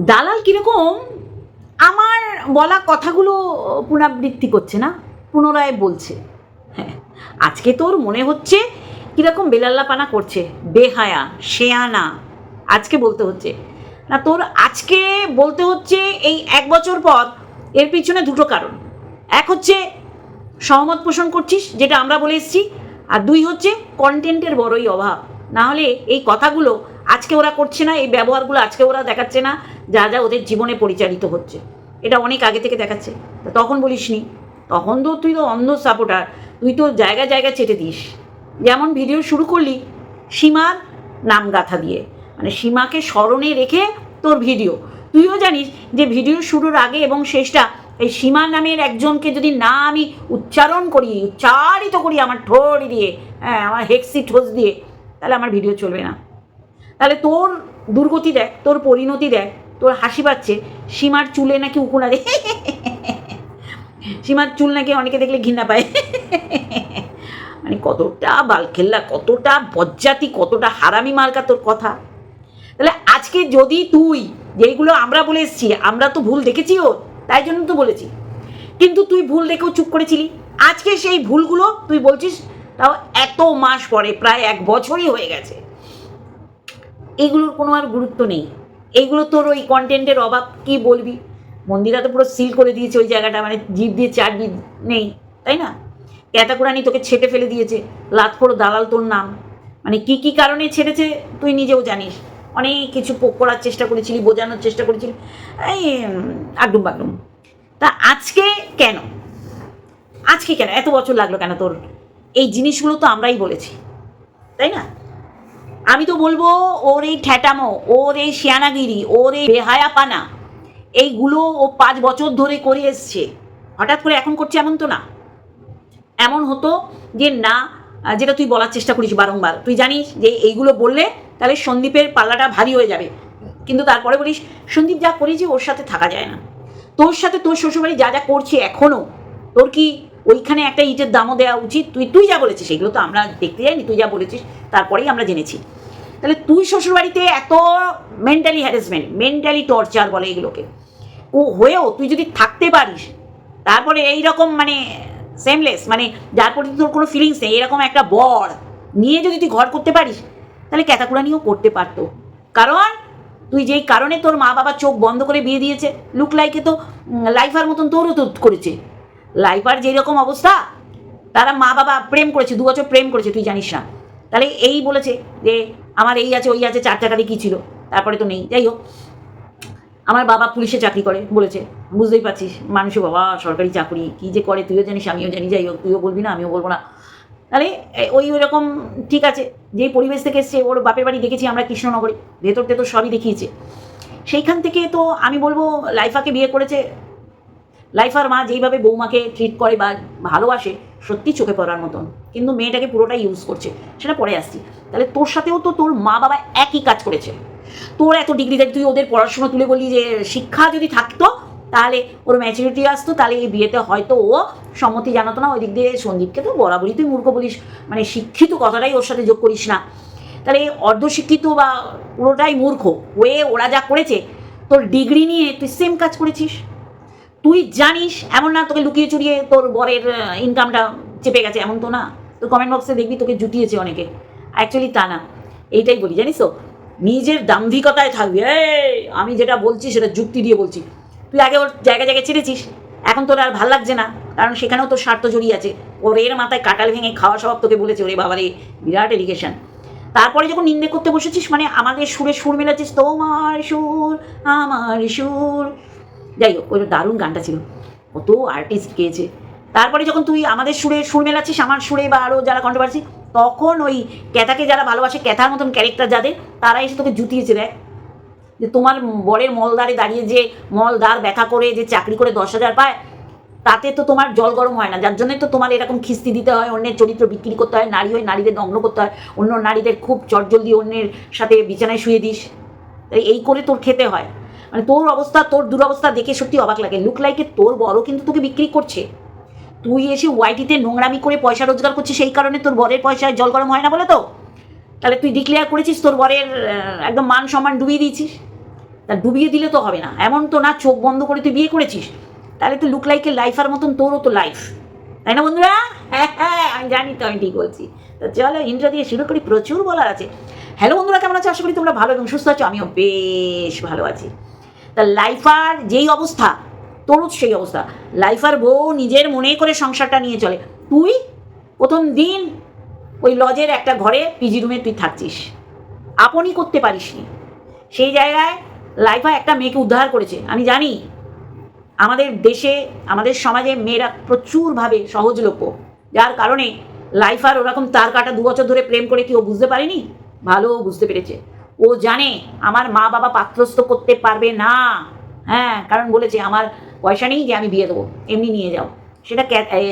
দালাল কীরকম? আমার বলা কথাগুলো পুনরাবৃত্তি করছে না, পুনরায় বলছে। হ্যাঁ আজকে তোর মনে হচ্ছে কীরকম বেলাল্লাপানা করছে। বেহায়া, শেয়ানা, আজকে বলতে হচ্ছে। না, তোর আজকে বলতে হচ্ছে এই এক বছর পর এর পিছনে দুটো কারণ। এক হচ্ছে সহমত পোষণ করছিস, যেটা আমরা বলে এসেছি, আর দুই হচ্ছে কন্টেন্টের বড়ই অভাব। না হলে এই কথাগুলো আজকে ওরা করছে না, এই ব্যবহারগুলো আজকে ওরা দেখাচ্ছে না, যা যা ওদের জীবনে পরিচালিত হচ্ছে। এটা অনেক আগে থেকে দেখাচ্ছে। তা তখন বলিসনি, তখন তো তুই তো অন্ধ সাপোর্টার, তুই তো জায়গা জায়গা চেটে দিস। যেমন ভিডিও শুরু করলি, সীমার নাম গাথা দিয়ে। মানে সীমাকে স্মরণে রেখে তোর ভিডিও। তুইও জানিস যে ভিডিও শুরুর আগে এবং শেষটা, এই সীমা নামের একজনকে যদি না আমি উচ্চারণ করি, উচ্চারিত করি আমার ঠোঁট দিয়ে হ্যাঁ আমার হেক্সি ঠোস দিয়ে, তাহলে আমার ভিডিও চলবে না। তাহলে তোর দুর্গতি দেখ, তোর পরিণতি দেখ, তোর হাসি পাচ্ছে। সীমার চুলে নাকি উকুনা দে সীমার চুল নাকি অনেকে দেখলে ঘৃণা পায়। মানে কতটা বালখেল্লা, কতটা বজ্জাতি, কতটা হারামি মার্কা তোর কথা। তাহলে আজকে যদি তুই, যেইগুলো আমরা বলে এসছি, আমরা তো ভুল দেখেছি ও তাই জন্য তো বলেছি। কিন্তু তুই ভুল দেখেও চুপ করেছিলি। আজকে সেই ভুলগুলো তুই বলছিস, তাও এত মাস পরে, প্রায় এক বছরই হয়ে গেছে। এগুলোর কোনো আর গুরুত্ব নেই। এইগুলো তোর ওই কন্টেন্টের অভাব, কি বলবি? মন্দিরা তো পুরো সিল করে দিয়েছে ওই জায়গাটা মানে জিভ দিয়ে জিভ নেই, তাই না? ক্যাতাকুরানি তোকে ছেটে ফেলে দিয়েছে, লাতখোর দালাল তোর নাম। মানে কি কি কারণে ছেড়েছে, তুই নিজেও জানিস। অনেক কিছু পোক করার চেষ্টা করেছিলি, বোঝানোর চেষ্টা করেছিলি, এই আগডুম বাগডুম। তা আজকে কেন? আজকে কেন? এত বছর লাগল কেন তোর? এই জিনিসগুলো তো আমরাই বলেছি, তাই না? আমি তো বলব, ওর এই ঠ্যাটামো ওর এই শিয়ানাগিরি, ওর এই বেহায়াপানা, এইগুলো ও পাঁচ বছর ধরে করে এসছে। হঠাৎ করে এখন করছে এমন তো না? এমন হতো যে না, যেটা তুই বলার চেষ্টা করিস বারংবার। তুই জানিস যে এইগুলো বললে তাহলে সন্দীপের পাল্লাটা ভারী হয়ে যাবে। কিন্তু তারপরে বলিস, সন্দীপ যা করেছে ওর সাথে থাকা যায় না। তোর সাথে তোর শ্বশুরবাড়ি যা যা করছে এখনও তোর কি ওইখানে একটা ইটের দামও দেওয়া উচিত। তুই তুই যা বলেছিস সেগুলো তো আমরা দেখতে যাইনি, তুই যা বলেছিস, তারপরেই আমরা জেনেছি। তাহলে তুই শ্বশুরবাড়িতে এত মেন্টালি হ্যারাসমেন্ট মেন্টালি টর্চার বলে এগুলোকে। ও হয়েও তুই যদি থাকতে পারিস, তারপরে এই রকম মানে সেমলেস মানে যার প্রতি তোর কোনো ফিলিংস নেই, এরকম একটা বর নিয়ে যদি তুই ঘর করতে পারিস, তাহলে ক্যাতাকুরানিও করতে পারতো। কারণ তুই যেই কারণে তোর মা বাবা চোখ বন্ধ করে বিয়ে দিয়েছে লুক লাইকে তো লাইফার মতন তোরও তো করেছে। লাইফার যেই রকম অবস্থা, তারা মা বাবা প্রেম করেছে, দু বছর প্রেম করেছে, তুই জানিস না। তাহলে এই বলেছে যে, আমার এই আছে, ওই আছে, চার টাকারই কী ছিল? তারপরে তো নেই। যাই হোক, আমার বাবা পুলিশে চাকরি করে, বলেছে। বুঝতেই পারছিস মানুষও বাবা, সরকারি চাকরি, কী যে করে, তুইও জানিস, আমিও জানি, যাই হোক, তুইও বলবি না, আমিও বলব না। তাহলে ওই ওইরকম ঠিক আছে, যেই পরিবেশ থেকে এসছে, ওর বাপের বাড়ি দেখেছি আমরা কৃষ্ণনগরে ভেতর টেতর সবই দেখিয়েছে। সেইখান থেকে তো আমি বলব, লাইফাকে বিয়ে করেছে লাইফার মা যেইভাবে বৌমাকে ট্রিট করে বা ভালোবাসে, সত্যি চোখে পড়ার মতন। কিন্তু মেয়েটাকে পুরোটাই ইউজ করছে। সেটা পরে আসছি। তাহলে তোর সাথেও তো তোর মা বাবা একই কাজ করেছে। তোর এত ডিগ্রি দেখ, তুই ওদের পড়াশোনা তুলে বললি যে শিক্ষা যদি থাকতো, তাহলে ওর ম্যাচুরিটি আসতো, তাহলে এই বিয়েতে হয়তো ও সম্মতি জানাতো না। ওই দিক দিয়ে সন্দীপকে তো বরাবরই তুই মূর্খ বলিস। মানে শিক্ষিত কথাটাই ওর সাথে যোগ করিস না। তাহলে এই অর্ধশিক্ষিত বা পুরোটাই মূর্খ। হয়ে ওরা যা করেছে, তোর ডিগ্রি নিয়ে তুই সেম কাজ করেছিস। তুই জানিস, এমন না তোকে লুকিয়ে চুরিয়ে তোর বরের ইনকামটা চেপে গেছে, এমন তো না। তোর কমেন্ট বক্সে দেখবি তোকে জুটিয়েছে অনেকে। অ্যাকচুয়ালি তা না। এইটাই বলি, জানিস তো? নিজের দাম্ভিকতায় থাকবি। এই, আমি যেটা বলছি সেটা যুক্তি দিয়ে বলছি। তুই আগে ওর জায়গায় জায়গায় ছেড়েছিস। এখন তোর আর ভালো লাগছে না। কারণ সেখানেও তোর স্বার্থ জড়িয়ে আছে। ওর এর মাথায় কাটাল ভেঙে খাওয়া স্বভাব তোকে বলেছে, ওরে বাবারে, বিরাট এডুকেশন তারপরে যখন নিন্দে করতে বসেছিস মানে আমাদের সুরে সুর মেলাচ্ছিস, তোমার সুর, আমার সুর। যাই হোক ওইটা দারুণ গানটা ছিল। কত আর্টিস্ট গেয়েছে। তারপরে যখন তুই আমাদের সুরে, সুর মেলাচ্ছিস, আমার সুরে বা আরও যারা কন্ট্রোভার্সি তখন ওই ক্যাথাকে যারা ভালোবাসে, ক্যাথার মতন ক্যারেক্টার যাদের, তারা এসে তোকে জুতিয়েছে, দেখ। যে তোমার বরের মলদারে দাঁড়িয়ে যে মলদার ব্যথা করে যে চাকরি করে দশ হাজার পায়, তাতে তো তোমার জল গরম হয় না। যার জন্যই তো তোমার এরকম খিস্তি দিতে হয়, অন্যের চরিত্র বিক্রি করতে হয়, নারী হয়ে নারীদের দগ্ন করতে হয়, অন্য নারীদের খুব চটজল দিয়ে অন্যের সাথে বিছানায় শুয়ে দিস। এই করে তোর খেতে হয়। মানে তোর অবস্থা, তোর দুরবস্থা দেখে সত্যি অবাক লাগে। লুক লাইকে তোর বড় কিন্তু তোকে বিক্রি করছে। তুই এসে ওয়াইটিতে নোংরামি করে পয়সা রোজগার করছিস, সেই কারণে তোর বরের পয়সায় জল গরম হয় না বলে তো? তাহলে তুই ডিক্লেয়ার করেছিস, তোর বরের একদম মান সম্মান ডুবিয়ে দিয়েছিস? তা ডুবিয়ে দিলে তো হবে না। এমন তো না চোখ বন্ধ করে তুই বিয়ে করেছিস। তাহলে তো লুক লাইকের লাইফার মতন তোরও তো লাইফ তাই না বন্ধুরা? হ্যাঁ হ্যাঁ আমি জানি, তো আমি ঠিক বলছি। তো চলো ইন্ট্রো দিয়ে শুরু করি, প্রচুর বলার আছে। হ্যালো বন্ধুরা, কেমন আছো? আশা করি তোমরা ভালো এবং সুস্থ আছো। আমিও বেশ ভালো আছি। তা লাইফার যেই অবস্থা তোরও সেই অবস্থা। লাইফার বউ নিজের মনে করে সংসারটা নিয়ে চলে। তুই প্রথম দিন ওই লজের একটা ঘরে পিজি রুমে তুই থাকছিস। আপনই করতে পারিসনি। সেই জায়গায় লাইফা একটা মেয়েকে উদ্ধার করেছে। আমি জানি আমাদের দেশে, আমাদের সমাজে মেয়েরা প্রচুরভাবে সহজলভ্য। যার কারণে লাইফার ওরকম তার কাটা দু বছর ধরে প্রেম করে কেউ বুঝতে পারেনি? ভালো বুঝতে পেরেছে। ও জানে আমার মা বাবা পাত্রস্থ করতে পারবে না। হ্যাঁ কারণ বলেছে আমার পয়সা নেই যে আমি বিয়ে দেবো, এমনি নিয়ে যাও। সেটা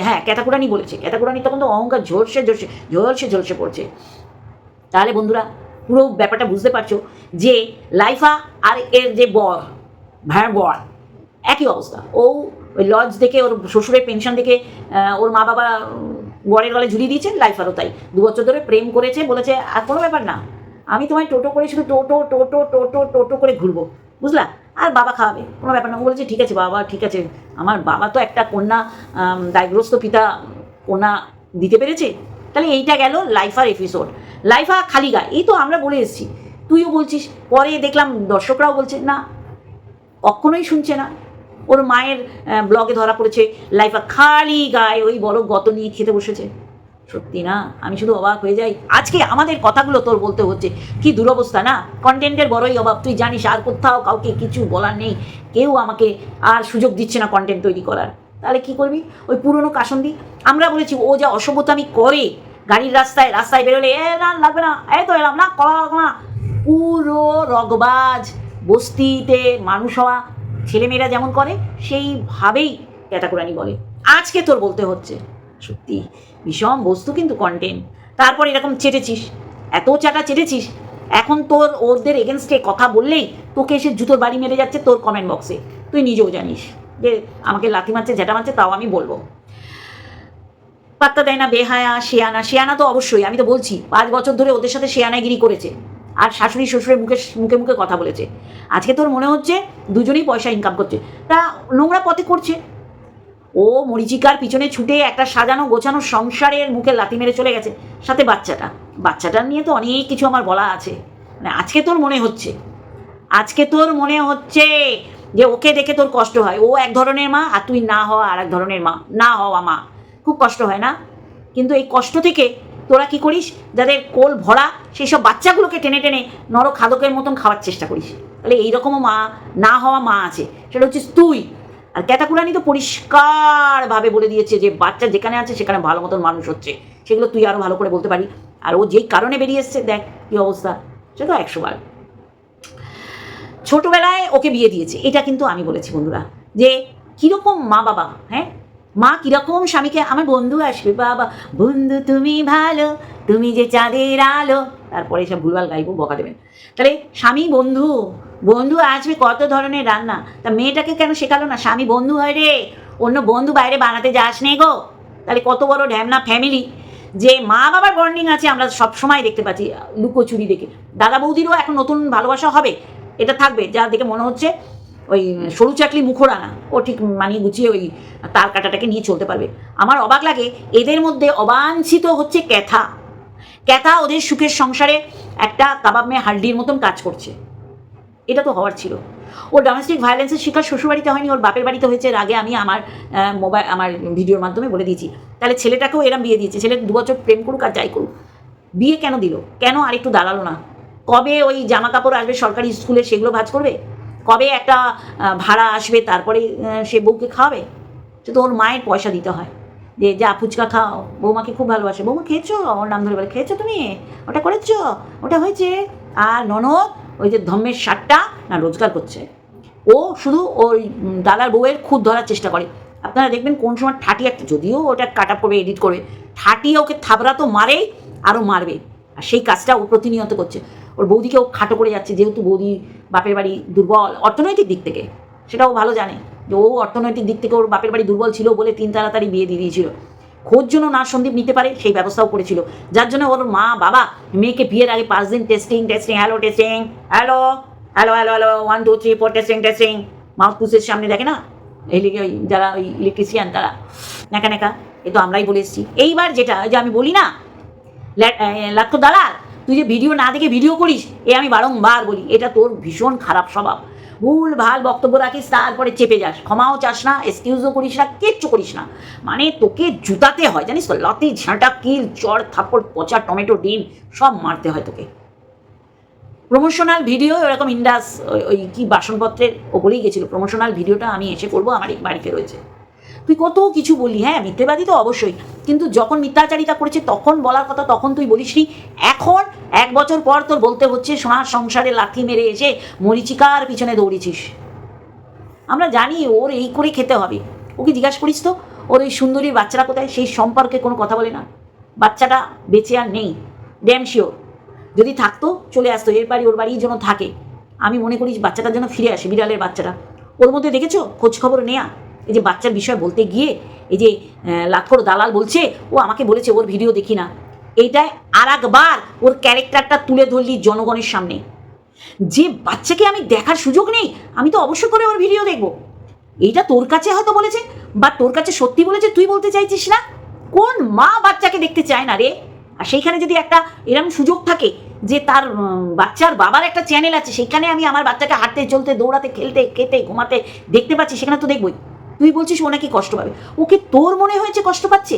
হ্যাঁ ক্যাতাকুরানি বলেছে। ক্যাতাকুরানি তখন তো অহংকার ঝলসে ঝলসে ঝলসে ঝলসে পড়ছে। তাহলে বন্ধুরা, পুরো ব্যাপারটা বুঝতে পারছ যে লাইফা আর এর যে বর ভাইয়ের বর, একই অবস্থা। ও ওই লজ দেখে, ওর শ্বশুরের পেনশন দেখে ওর মা বাবা বরের গলে ঝুলিয়ে দিয়েছে, লাইফারও তাই। দু বছর ধরে প্রেম করেছে, বলেছে, আর কোনো ব্যাপার না। আমি তোমায় টোটো করে শুধু টোটো টোটো টোটো টোটো করে ঘুরবো, বুঝলা? আর বাবা খাওয়াবে, কোনো ব্যাপার না। বলছে, ঠিক আছে বাবা, ঠিক আছে। আমার বাবা তো একটা কন্যা দায়গ্রস্ত পিতা কন্যা দিতে পেরেছে। তাহলে এইটা গেল লাইফার এপিসোড লাইফা খালি গায়ে। এই তো আমরা বলে এসেছি। তুইও বলছিস, পরে দেখলাম দর্শকরাও বলছে, না, কখনোই শুনছে না। ওর মায়ের ব্লগে ধরা পড়েছে, লাইফা খালি গায়ে ওই বড় গত নিয়ে খেতে বসেছে। সত্যি না? আমি শুধু অবাক হয়ে যাই। আজকে আমাদের কথাগুলো তোর বলতে হচ্ছে। কি দুরবস্থা না? কন্টেন্টের বড়ই অভাব। তুই জানিস আর কোথাও কাউকে কিছু বলার নেই। কেউ আমাকে আর সুযোগ দিচ্ছে না কন্টেন্ট তৈরি করার। তাহলে কি করবি? ওই পুরনো কাসন্দি? আমরা বলেছি, ও যা অসভ্যতামি করে গাড়ির রাস্তায় রাস্তায় বেরোলে, এ, না, লাগবে না। এই তো এলাম না। কলা না পুরো রগবাজ বস্তিতে মানুষ হওয়া ছেলেমেয়েরা যেমন করে, সেইভাবেই ক্যাটাকুরানি বলে। আজকে তোর বলতে হচ্ছে। সত্যি। ভীষণ বস্তু কিন্তু কন্টেন্ট তারপর এরকম চেটেছিস এত চাটা চেটেছিস এখন তোর ওদের এগেনস্টে কথা বললেই তোকে এসে জুতোর বাড়ি মেরে যাচ্ছে তোর কমেন্ট বক্সে তুই নিজেও জানিস যে আমাকে লাথি মারছে, ঝেঁটা মারছে, তাও আমি বলব। পাত্তা দেয় না, বেহায়া, শেয়ানা শেয়ানা তো অবশ্যই, আমি তো বলছি, পাঁচ বছর ধরে ওদের সাথে শেয়ানাগিরি করেছে। আর শাশুড়ি শ্বশুরের মুখে মুখে মুখে কথা বলেছে। আজকে তোর মনে হচ্ছে দুজনেই পয়সা ইনকাম করছে। তা নোংরা পথে করছে ও মরিচিকার পিছনে ছুটে একটা সাজানো গোছানো সংসারের মুখে লাথি মেরে চলে গেছে। সাথে বাচ্চাটা। বাচ্চাটা নিয়ে তো অনেক কিছু আমার বলা আছে। মানে আজকে তোর মনে হচ্ছে। আজকে তোর মনে হচ্ছে যে ওকে দেখে তোর কষ্ট হয়। ও এক ধরনের মা আর তুই না হওয়া আর এক ধরনের মা। না হওয়া মা। খুব কষ্ট হয় না? কিন্তু এই কষ্ট থেকে তোরা কি করিস? যাদের কোল ভরা সেই সব বাচ্চাগুলোকে টেনে টেনে নর খাদকের মতন খাওয়ার চেষ্টা করিস। তাহলে এইরকমও মা, না হওয়া মা আছে। সেটা হচ্ছিস তুই। আর ক্যাটাকুরানি তো পরিষ্কারভাবে বলে দিয়েছে যে বাচ্চা যেখানে আছে সেখানে ভালো মতন মানুষ হচ্ছে। সেগুলো তুই আরও ভালো করে বলতে পারি। আর ও যেই কারণে বেরিয়ে এসছে, দেখ কী অবস্থা। সে তো একশো বার ছোটবেলায় ওকে বিয়ে দিয়েছে। এটা কিন্তু আমি বলেছি বন্ধুরা যে কীরকম মা বাবা হ্যাঁ? মা কীরকম স্বামীকে? আমার বন্ধু আসবে, বাবা। বন্ধু, তুমি ভালো, তুমি যে চাঁদের আলো। তারপরে সব ভুলভাল গাইবো, বকা দেবেন। তাহলে স্বামী বন্ধু বন্ধু আসবে কত ধরনের রান্না? তা মেয়েটাকে কেন শেখালো না? স্বামী বন্ধু হয় রে। অন্য বন্ধু বাইরে বানাতে যাস নে গো। তাহলে কত বড় ঢ্যামনা ফ্যামিলি যে মা বাবার বন্ডিং আছে, আমরা সব সময় দেখতে পাচ্ছি, লুকোচুরি দেখে। দাদা বৌদিরও এখন নতুন ভালোবাসা হবে। এটা থাকবে, যা দেখে মনে হচ্ছে ওই সরু চাকলি মুখোরানা ও ঠিক মানিয়ে গুছিয়ে ওই তার কাটাটাকে নিয়ে চলতে পারবে। আমার অবাক লাগে, এদের মধ্যে অবাঞ্ছিত হচ্ছে ক্যাথা। ক্যাথা ওদের সুখের সংসারে একটা কাবাব মেয়ে হাড্ডির মতন কাজ করছে। এটা তো হওয়ার ছিল। ওর ডোমেস্টিক ভায়োলেন্সের শিকার শ্বশুরবাড়িতে হয়নি, ওর বাপের বাড়িতে হয়েছে। আগে আমি আমার মোবাইল আমার ভিডিওর মাধ্যমে বলে দিয়েছি। তাহলে ছেলেটাকেও এরম বিয়ে দিয়েছে। ছেলে দু বছর প্রেম করুক আর যাই করুক। বিয়ে কেন দিল? কেন আর একটু দাঁড়াল না? কবে ওই জামা কাপড় আসবে সরকারি স্কুলে, সেগুলো ভাজ করবে? কবে একটা ভাড়া আসবে তারপরে সে বউকে খাওয়াবে? তো ওর মায়ের পয়সা দিতে হয়। যে, যা ফুচকা খাও। বৌমাকে খুব ভালোবাসে। বৌমা, খেয়েছো? ওর নাম ধরে বলে, খেয়েছো তুমি? ওটা করেছ? ওটা হয়েছে? আর ননদ, ওই যে ধম্মের সারটা না, রোজগার করছে। ও শুধু ওই দাদার বউয়ের খুদ ধরার চেষ্টা করে। আপনারা দেখবেন কোন সময় ঠাটি একটা, যদিও ওটা কাটা পড়বে এডিট করবে ঠাটিয়ে ওকে থাবড়া তো মারেই আরও মারবে। আর সেই কাজটা ও প্রতিনিয়ত করছে। ওর বৌদিকে ও খাটো করে যাচ্ছে, যেহেতু বৌদি বাপের বাড়ি দুর্বল অর্থনৈতিক দিক থেকে, সেটাও ভালো জানে যে ও অর্থনৈতিক দিক থেকে ওর বাপের বাড়ি দুর্বল ছিল বলে তিন তাড়াতাড়ি বিয়ে দিয়ে দিয়েছিল। খোঁজ জন্য না সন্দীপ নিতে পারে, সেই ব্যবস্থাও করেছিল। যার জন্য ওর মা, বাবা মেয়েকে বিয়ের আগে পাঁচ দিন testing testing hello testing hello hello hello hello one two three four testing testing mouth পুসের সামনে দেখে না? এই ওই যারা ওই ইলেকট্রিশিয়ান তারা নেকা নেকা এ তো আমরাই বলে এসেছি। এইবার যেটা যে আমি বলি না লাক্ষ দালাল তুই যে ভিডিও না দেখে ভিডিও করিস, এ আমি বারংবার বলি, এটা তোর ভীষণ খারাপ স্বভাব। ভুল, ভালো বক্তব্য রাখিস, তারপরে চেপে যাস। ক্ষমাও চাস না এক্সকিউজও করিস না, কিচ্ছু করিস না। মানে তোকে জুতাতে হয়, জানিস তো লাতি ঝাঁটা, কিল, চড় থাপড় পচা, টমেটো, ডিম, সব মারতে হয় তোকে। প্রমোশনাল ভিডিও ওরকম ইন্ডাস ওই- কি বাসনপত্রের ওপরেই গেছিল। প্রমোশনাল ভিডিওটা আমি এসে করব, আমার বাড়িতে রয়েছে। তুই কত কিছু বলি হ্যাঁ মিথ্যেবাদী তো অবশ্যই। কিন্তু যখন মিথ্যাচারিতা করেছে, তখন বলার কথা তখন তুই বলিসনি এখন এক বছর পর তোর বলতে হচ্ছে, সোনার সংসারে লাথি মেরে এসে মরিচিকার পিছনে দৌড়েছিস। আমরা জানি ওর এই করে খেতে হবে। ওকে জিজ্ঞাসা করিস তো, ওর ওই সুন্দরীর বাচ্চারা কোথায়? সেই সম্পর্কে কোনো কথা বলে না। বাচ্চাটা বেঁচে আর নেই ড্যাম শিওর যদি থাকতো, চলে আসতো, এর বাড়ি, ওর বাড়ির জন্য থাকে। আমি মনে করি বাচ্চাটার জন্য ফিরে আসে, বিড়ালের বাচ্চাটা। ওর মধ্যে দেখেছ? খোঁজ খবর নেয়া। এই যে বাচ্চার বিষয় বলতে গিয়ে এই যে লাক্ষর দালাল বলছে, ও আমাকে বলেছে ওর ভিডিও দেখি না। এইটায় আর একবার ওর ক্যারেক্টারটা তুলে ধরলি জনগণের সামনে। যে বাচ্চাকে আমি দেখার সুযোগ নেই, আমি তো অবশ্যই করে ওর ভিডিও দেখব। এইটা তোর কাছে হয়তো বলেছে, বা তোর কাছে সত্যি বলেছে, তুই বলতে চাইছিস না? কোন মা বাচ্চাকে দেখতে চায় না রে? আর সেইখানে যদি একটা এরকম সুযোগ থাকে যে তার বাচ্চার বাবার একটা চ্যানেল আছে সেখানে আমি আমার বাচ্চাকে হাঁটতে, চলতে, দৌড়াতে, খেলতে, খেতে, ঘুমাতে দেখতে পাচ্ছি, সেখানে তো দেখবই। তুই বলছিস ও নাকি কষ্ট পাবে? ওকে তোর মনে হয়েছে কষ্ট পাচ্ছে?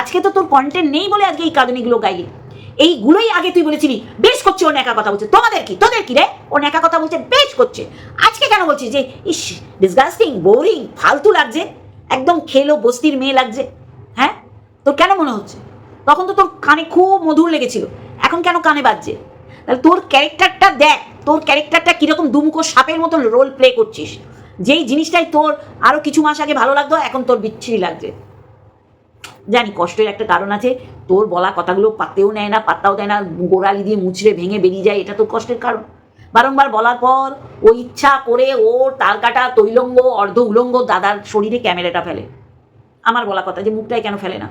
আজকে তো তোর কন্টেন্ট নেই বলে আজকে এই কাঁদনিগুলো গাইলি। এইগুলোই আগে তুই বলেছিলি, বেশ করছে ও একা কথা বলছে। তোমাদের কি? তোদের কি রে? ও একা কথা বলছে, বেশ করছে। আজকে কেন বলছিস যে, ইস ডিসগাস্টিং বোরিং ফালতু লাগছে। একদম খেলো, বস্তির মেয়ে লাগছে। হ্যাঁ? তোর কেন মনে হচ্ছে? তখন তো তোর কানে খুব মধুর লেগেছিল। এখন কেন কানে বাজছে? তাহলে তোর ক্যারেক্টারটা দেখ, তোর ক্যারেক্টারটা কীরকম দুমুখো সাপের মতন রোল প্লে করছিস। যেই জিনিসটাই তোর আরও কিছু মাস আগে ভালো লাগতো, এখন তোর বিচ্ছিরি লাগছে। জানি কষ্টের একটা কারণ আছে, তোর বলা কথাগুলো পাতেও নেয় না, পাত্তাও দেয় না, গোড়ালি দিয়ে মুচড়ে ভেঙে বেরিয়ে যায়, এটা তোর কষ্টের কারণ। বারংবার বলার পর ও ইচ্ছা করে ও তালকাটা তৈলঙ্গ, অর্ধ উলঙ্গ দাদার শরীরে ক্যামেরাটা ফেলে। আমার বলা কথা যে মুখটাই কেন ফেলে না?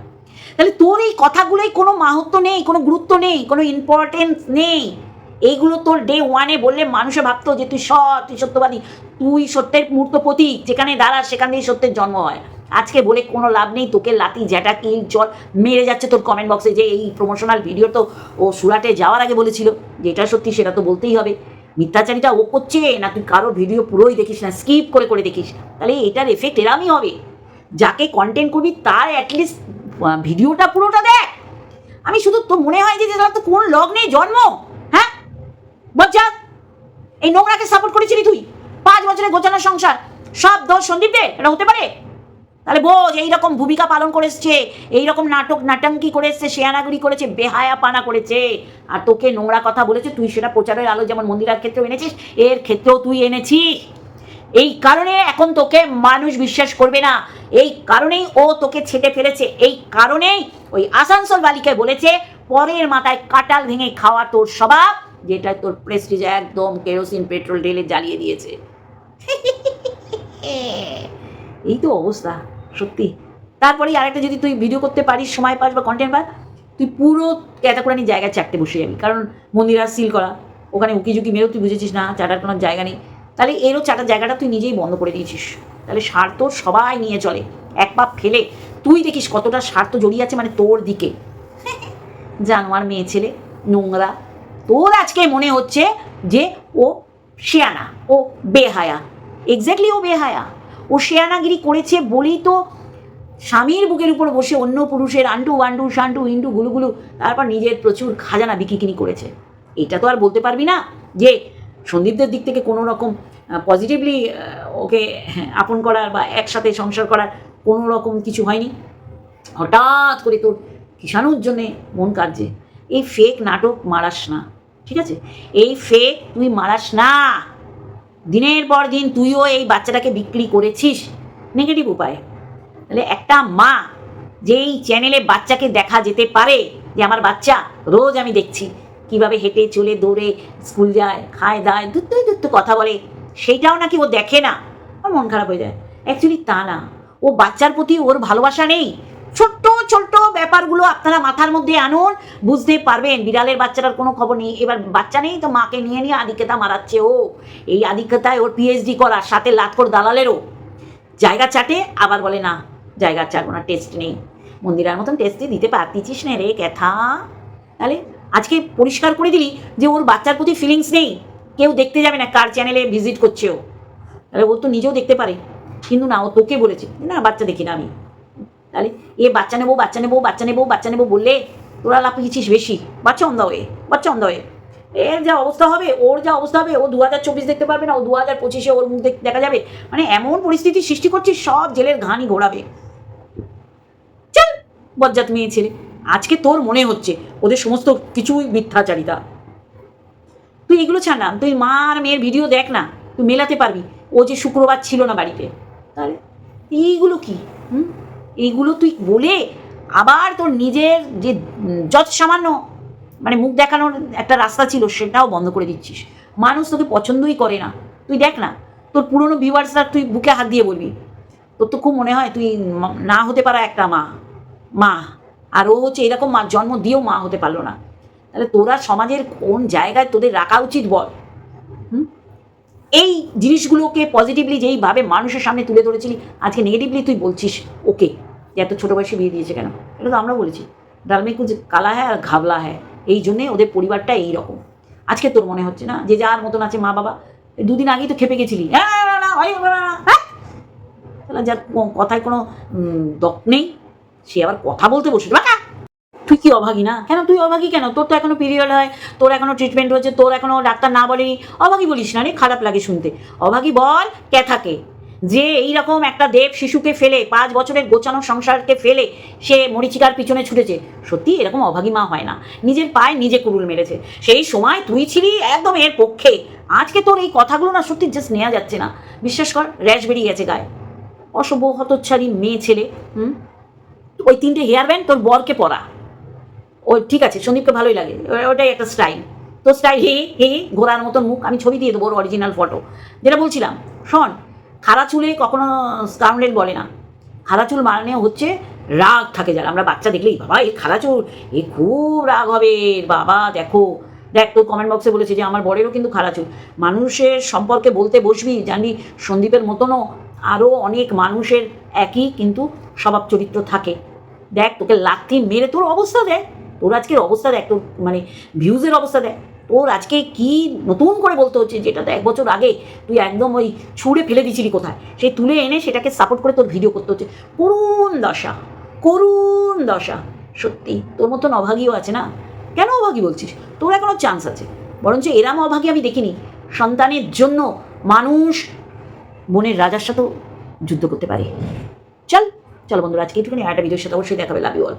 তাহলে তোর এই কথাগুলোই কোনো মাহাত্ম নেই, কোনো গুরুত্ব নেই, কোনো ইম্পর্টেন্স নেই। এইগুলো তোর ডে ওয়ানে বললে মানুষে ভাবতো যে তুই সৎ, তুই সত্যবাদী। তুই সত্যের মূর্ত প্রতীক, যেখানে দাঁড়াস সেখান থেকে সত্যের জন্ম হয়। আজকে বলে কোনো লাভ নেই, তোকে লাতি জ্যাটা কিল জল মেরে যাচ্ছে তোর কমেন্ট বক্সে যে এই প্রমোশনাল ভিডিও তো ও সুরাটে যাওয়ার আগে বলেছিল যেটা সত্যি, সেটা তো বলতেই হবে। মিথ্যাচারিতা ও করছে না, তুই কারও ভিডিও পুরোই দেখিস না স্কিপ করে করে দেখিস তাহলে এটার এফেক্ট এরামই হবে। যাকে কন্টেন্ট করবি, তার অ্যাটলিস্ট ভিডিওটা পুরোটা দেখ। আমি শুধু তো মনে হয় যে তো কোন লগ নেই জন্ম। বজ্জাত, এই নোংরাকে সাপোর্ট করেছিলি তুই? পাঁচ বছরের গোছানো সংসার। সব দোষ সন্দীপদের? এটা হতে পারে? তাহলে বোঝ, এইরকম ভূমিকা পালন করে এসছে, এইরকম নাটক নাটাঙ্কি করে এসছে শেয়ানাগুড়ি করেছে বেহায়া পানা করেছে আর তোকে নোংরা কথা বলেছে, তুই সেটা প্রচারের আলো যেমন মন্দিরার ক্ষেত্রেও এনেছিস, এর ক্ষেত্রেও তুই এনেছিস। এই কারণে এখন তোকে মানুষ বিশ্বাস করবে না। এই কারণেই ও তোকে ছেটে ফেলেছে। এই কারণেই ওই আসানসোল বালিকে বলেছে, পরের মাথায় কাটাল ভেঙে খাওয়া তোর স্বভাব। যেটা তোর প্রেস্টিজ একদম কেরোসিন পেট্রোল ঢেলে জ্বালিয়ে দিয়েছে। এই তো অবস্থা, সত্যি। তারপরে আরেকটা যদি তুই ভিডিও করতে পারিস, সময় পাস বা কন্টেন্ট পাস, তুই পুরো ক্যাটাকুরানি জায়গায় চারটে বসে যাবি। কারণ মন্দিরা সিল করা, ওখানে উকি ঝুঁকি মেরেও তুই বুঝেছিস না, চাটার কোনো জায়গা নেই। তাহলে এরও চাটার জায়গাটা তুই নিজেই বন্ধ করে দিয়েছিস। তাহলে স্বার্থ সবাই নিয়ে চলে, এক পাপ ফেলে। তুই দেখিস কতটা স্বার্থ জড়িয়ে আছে মানে তোর দিকে। জানোয়ার মেয়ে ছেলে, নোংরা তোর আজকে মনে হচ্ছে যে ও শেয়ানা, ও বেহায়া। এক্স্যাক্টলি ও বেহায়া। ও শেয়ানাগিরি করেছে বলেই তো স্বামীর বুকের উপর বসে অন্য পুরুষের আন্টু ওয়ান্টু শান্টু, ইন্টু, গুলুগুলু, তারপর নিজের প্রচুর খাজানা বিকিকিনি করেছে। এটা তো আর বলতে পারবি না যে সন্দীপদের দিক থেকে কোনো রকম পজিটিভলি ওকে আপন করার বা একসাথে সংসার করার কোনো রকম কিছু হয়নি। হঠাৎ করে তোর কিষাণুর জন্যে মন কাটছে এই ফেক নাটক মারাস না। ঠিক আছে? এই ফেক তুই মারাস না। দিনের পর দিন তুইও এই বাচ্চাটাকে বিক্রি করেছিস। নেগেটিভ উপায়ে। তাহলে একটা মা যেই চ্যানেলে বাচ্চাকে দেখা যেতে পারে যে আমার বাচ্চা রোজ আমি দেখছি, কীভাবে হেঁটে, চলে, দৌড়ে, স্কুল যায়, খায়, দায় দুত্তু দুত্তু কথা বলে, সেইটাও নাকি ও দেখে না। আমার মন খারাপ হয়ে যায়। অ্যাকচুয়ালি তা না। ও বাচ্চার প্রতি ওর ভালোবাসা নেই। ছোট্ট ছোট্ট ব্যাপারগুলো আপনারা মাথার মধ্যে আনুন, বুঝতে পারবেন, বিড়ালের বাচ্চাটার কোনো খবর নেই। এবার বাচ্চা নেই তো মাকে নিয়ে নিয়ে আদিকেতা মারাচ্ছে ও। এই আদিকেতায় ওর পিএইচডি করার সাথে লাতকর দালালেরও। জায়গা চাটে, আবার বলে না, জায়গা চাটবো না টেস্ট নেই। মন্দিরার মতন টেস্টই দিতে পারতিছিস না রে ক্যাথা। তাহলে আজকে পরিষ্কার করে দিলি যে ওর বাচ্চার প্রতি ফিলিংস নেই। কেউ দেখতে যাবে না কার চ্যানেলে ভিজিট করছে ও। তাহলে ও তো নিজেও দেখতে পারে। কিন্তু না, ও তোকে বলেছে। না, বাচ্চা দেখি না আমি। তাহলে এ বাচ্চা নেব বাচ্চা নেব বাচ্চা নেব বাচ্চা নেব বললে তোরা লাফিয়েছিস বেশি। বাচ্চা অন্ধ হয়ে, বাচ্চা অন্ধ হয়ে। এর যা অবস্থা হবে, ওর যা অবস্থা হবে, ও দু হাজার চব্বিশ দেখতে পারবে না, ও দু হাজার পঁচিশে ওর মুখ দেখ- যাবে। মানে এমন পরিস্থিতি সৃষ্টি করছিস সব জেলের ঘানি ঘোরাবে। চল, বজ্জাত মেয়ে ছেলে, আজকে তোর মনে হচ্ছে, ওদের সমস্ত কিছুই মিথ্যাচারিতা। তুই এগুলো ছাড় না, তুই মা আর মেয়ের ভিডিও দেখ না, তুই মেলাতে পারবি, ও যে শুক্রবার ছিল না বাড়িতে। তাহলে, এইগুলো কি, হুম? এইগুলো তুই বলে আবার তোর নিজের যে যত সামান্য মানে মুখ দেখানোর একটা রাস্তা ছিল সেটাও বন্ধ করে দিচ্ছিস। মানুষ তোকে পছন্দই করে না। তুই দেখ না, তোর পুরনো ভিউয়ার্সরা তুই বুকে হাত দিয়ে বলবি, তোর তো খুব মনে হয় তুই না হতে পারা একটা মা মা। আর ও হচ্ছে এরকম মা, জন্ম দিয়েও মা হতে পারল না। তাহলে তোরা সমাজের কোন জায়গায় তোদের রাখা উচিত বল, হুম? এই জিনিসগুলোকে পজিটিভলি যেইভাবে মানুষের সামনে তুলে ধরেছিলি, আজকে নেগেটিভলি তুই বলছিস, ওকে। যে এত ছোটো বয়সে বিয়ে দিয়েছে কেন? এটা তো আমরা বলেছি। ডালমে কুচ কালা হ্যাঁ আর ঘাবলা হ্যাঁ এই জন্যে ওদের পরিবারটা এই রকম। আজকে তোর মনে হচ্ছে না যে যার মতন আছে মা বাবা? দুদিন আগেই তো খেপে গেছিলি। হ্যাঁ। তাহলে যার কথায় কোনো দপ নেই সে আবার কথা বলতে বসে তুই কি অভাগী না? কেন তুই অভাগী কেন? তোর তো এখনও পিরিয়ড হয় তোর এখনও ট্রিটমেন্ট হচ্ছে তোর এখনও ডাক্তার না বলেনি। অভাগী বলিস না রে খারাপ লাগে শুনতে। অভাগী বল কে থাকে? যে এইরকম একটা দেব শিশুকে ফেলে, পাঁচ বছরের গোছানো সংসারকে ফেলে সে মরিচিকার পিছনে ছুটেছে, সত্যি এরকম অভাগী মা হয় না। নিজের পায়ে নিজে কুরুল মেরেছে। সেই সময় তুই ছিলি একদম এর পক্ষে। আজকে তোর এই কথাগুলো না সত্যি জাস্ট নেওয়া যাচ্ছে না। বিশ্বাস কর র্যাশ বেরিয়ে গেছে গায়ে। অসভ্য হতচ্ছাড়ি মেয়ে ছেলে, হুম? ওই তিনটে হেয়ার ব্যান্ড তোর বরকে পরা। ও ঠিক আছে, সন্দীপকে ভালোই লাগে। ওটাই একটা স্টাইল তো স্টাইল হে হে ঘোরার মতন মুখ। আমি ছবি দিয়ে দেবো ওর অরিজিনাল ফটো যেটা বলছিলাম, শোন খাড়া চুলে কখনো স্কাউন্ডেল বলে না। খাড়া চুল মানে হচ্ছে রাগ থাকে যারা। আমরা বাচ্চা দেখলেই, বাবা এই খাড়া চুল এ খুব রাগ হবে। বাবা, দেখো, দেখ, তোর কমেন্ট বক্সে বলেছে যে, আমার বরেরও কিন্তু খাড়া চুল মানুষের সম্পর্কে বলতে বসবি, জানি সন্দীপের মতনও আরও অনেক মানুষের একই কিন্তু স্বভাব চরিত্র থাকে। দেখ, তোকে লাথি মেরে তোর অবস্থা দেখ। তোর আজকের অবস্থা দেখ, তোর মানে ভিউজের অবস্থা দেখ। তোর আজকে কি নতুন করে বলতে হচ্ছে? যেটা তো এক বছর আগে তুই একদম ওই ছুঁড়ে ফেলে দিছিলি কোথায়? সেই তুলে এনে সেটাকে সাপোর্ট করে তোর ভিডিও করতে হচ্ছে। করুণ দশা করুণ দশা। সত্যি, তোর মতন অভাগীও আছে না? কেন অভাগী বলছিস? তোর এখনও চান্স আছে। বরঞ্চ এরাম অভাগী আমি দেখিনি। সন্তানের জন্য মানুষ বোনের রাজার সাথেও যুদ্ধ করতে পারে। চল চল বন্ধুরা, আজকে একটুখানি একটা ভিডিওর সাথে অবশ্যই দেখাবে লাভ ইউ অল